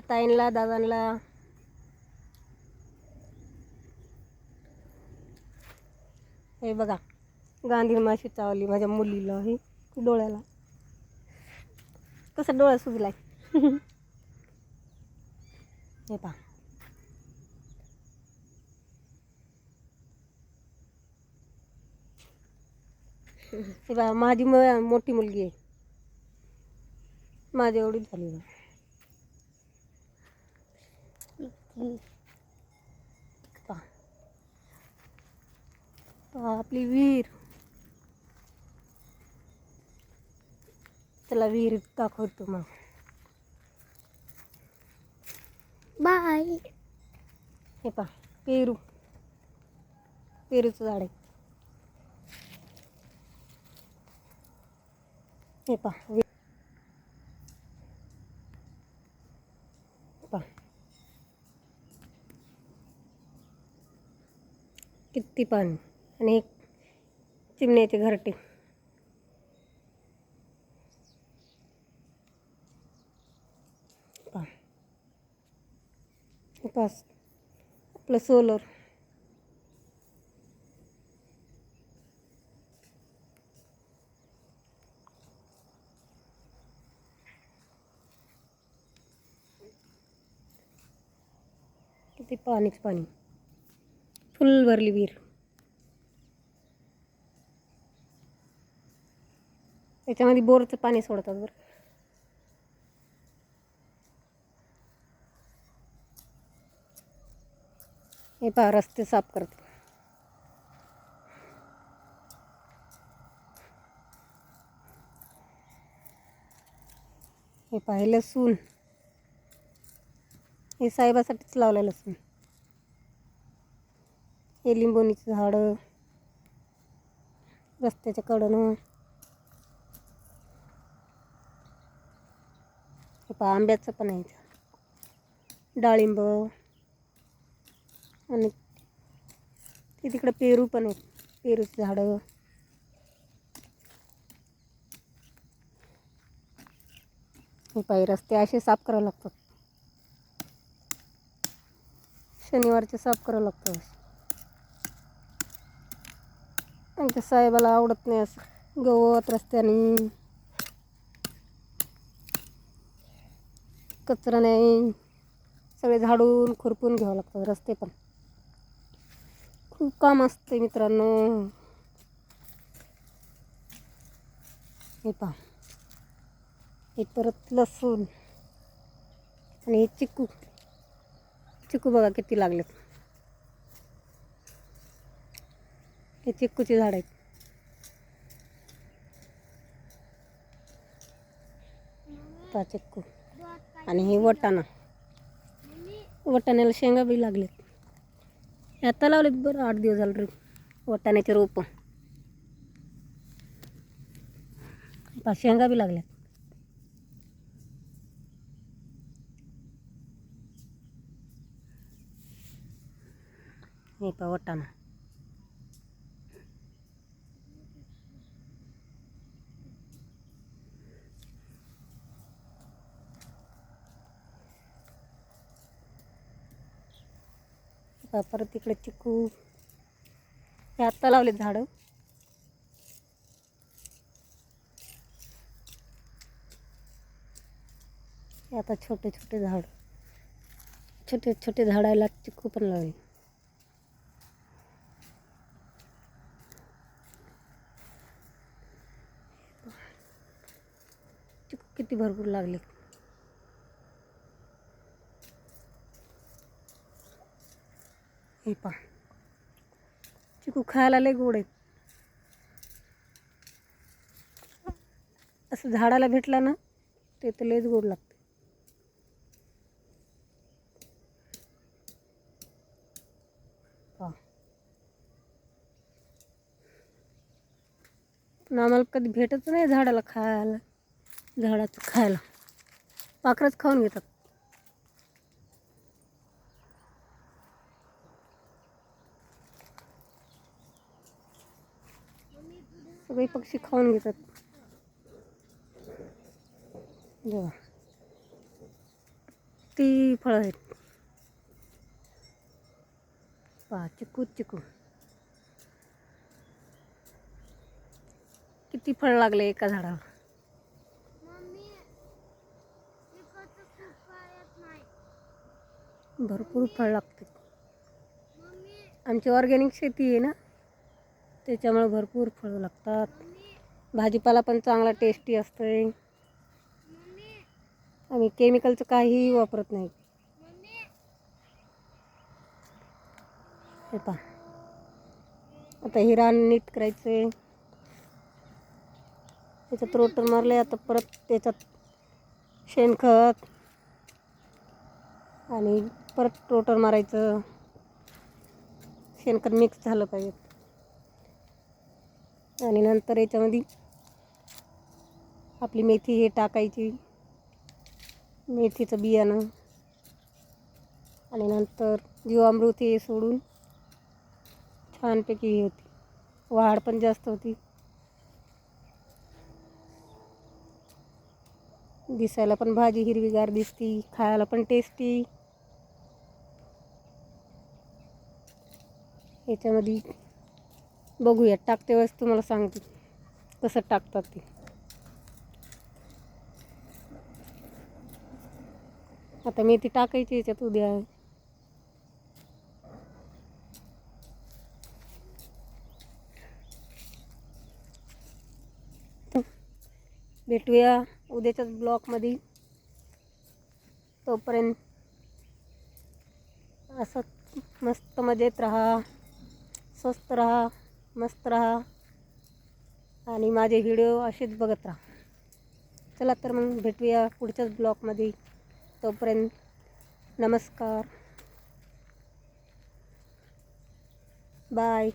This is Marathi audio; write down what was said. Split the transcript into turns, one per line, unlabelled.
ताईंला दादांना हे बघा गांधी माशी चावली माझ्या मुलीला हे डोळ्याला. कसा डोळा सुजलाय. हे पहा. हे बघा माझी मोठी मुलगी आहे. माझी एवढीच झाली बघा. पहा. पहा आपली विहीर चला विहीर दाखवतो मग.
बाय.
हे पहा पेरू. पेरूचं झाड आहे. हे पहा ती पाणी. आणि एक चिमण्याचे घरटे. पहा. हे आपलं सोलर. किती पाणीच पाणी. फुल भरली विहीर. त्याच्यामध्ये बोरचं पाणी सोडतात बरं. हे पहा रस्ते साफ करते. हे पहा हे लसूण. हे साहेबासाठीच लावलं लसूण. हे लिंबोणीचं झाडं. रस्त्याच्या कडनं. हे पहा आंब्याचं पण आहे इथं. डाळिंब आणि ते तिकडं पेरू पण आहेत पेरूचं झाडं हे पाय रस्ते असे साफ करावं लागतात शनिवारचे साफ करावं लागतं आमच्या साहेबाला आवडत नाही असं गवत रस्त्याने कचरा नाही. सगळे झाडून खुरपून घ्यावं लागतात रस्ते पण. खूप काम असते मित्रांनो. हे पहा. हे परत लसूण आणि हे चिकू. चिकू बघा किती लागलेत. हे चिक्कूची झाड आहेत. पहा चिक्कू आणि हे वटाणा. वटाण्याला शेंगा बी लागलेत. आता लावलेत बरं आठ दिवस झालं रे वटाण्याचे रोपं. पहा शेंगा बी लागल्यात. हे पा वटाणा. आता परत इकडे चिकू. हे आत्ता लावलेत झाडं. हे आता छोटे छोटे झाड. छोटे छोटे झाडाला चिकू पण लावले. चिकू किती भरपूर लागले. हे पहा. चिकू खायला लय गोड आहेत. असं झाडाला भेटला ना ते तर लयच गोड लागते. पहा. पण आम्हाला कधी भेटत नाही झाडाला खायला झाडाचं खायला. पाखरच खाऊन घेतात. सगळे पक्षी खाऊन घेतात. जेव्हा किती फळं आहेत. पहा चिकू चिकू. किती फळ लागले एका झाडावर? भरपूर फळ लागते. आमची ऑर्गॅनिक शेती आहे ना? त्याच्यामुळे भरपूर फळं लागतात. भाजीपाला पण चांगला टेस्टी असतंय. आम्ही केमिकलचं काहीही वापरत नाही. हे पहा. आता हे रान नीट करायचं आहे त्याच्यात रोटर मारले आता परत त्याच्यात शेणखत आणि परत रोटर मारायचं. शेणखत मिक्स झालं पाहिजे. आणि नंतर याच्यामध्ये आपली मेथी हे टाकायची. मेथीचं बियाणं. आणि नंतर जीवामृत हे सोडून छानपैकी हे होती. वाढ पण जास्त होती. दिसायला पण भाजी हिरवीगार दिसती खायला पण टेस्टी याच्यामध्ये बघूया टाकते वेळेस तुम्हाला सांगते कसं टाकतात ते. आता मेथी टाकायची याच्यात उद्या. भेटूया उद्याच्याच ब्लॉकमध्ये तोपर्यंत असं मस्त मजेत राहा स्वस्त राहा. मस्त राहा. आणि माझे व्हिडिओ असेच बघत राहा. चला तर मग भेटूया पुढच्याच ब्लॉगमध्ये. तोपर्यंत नमस्कार. बाय.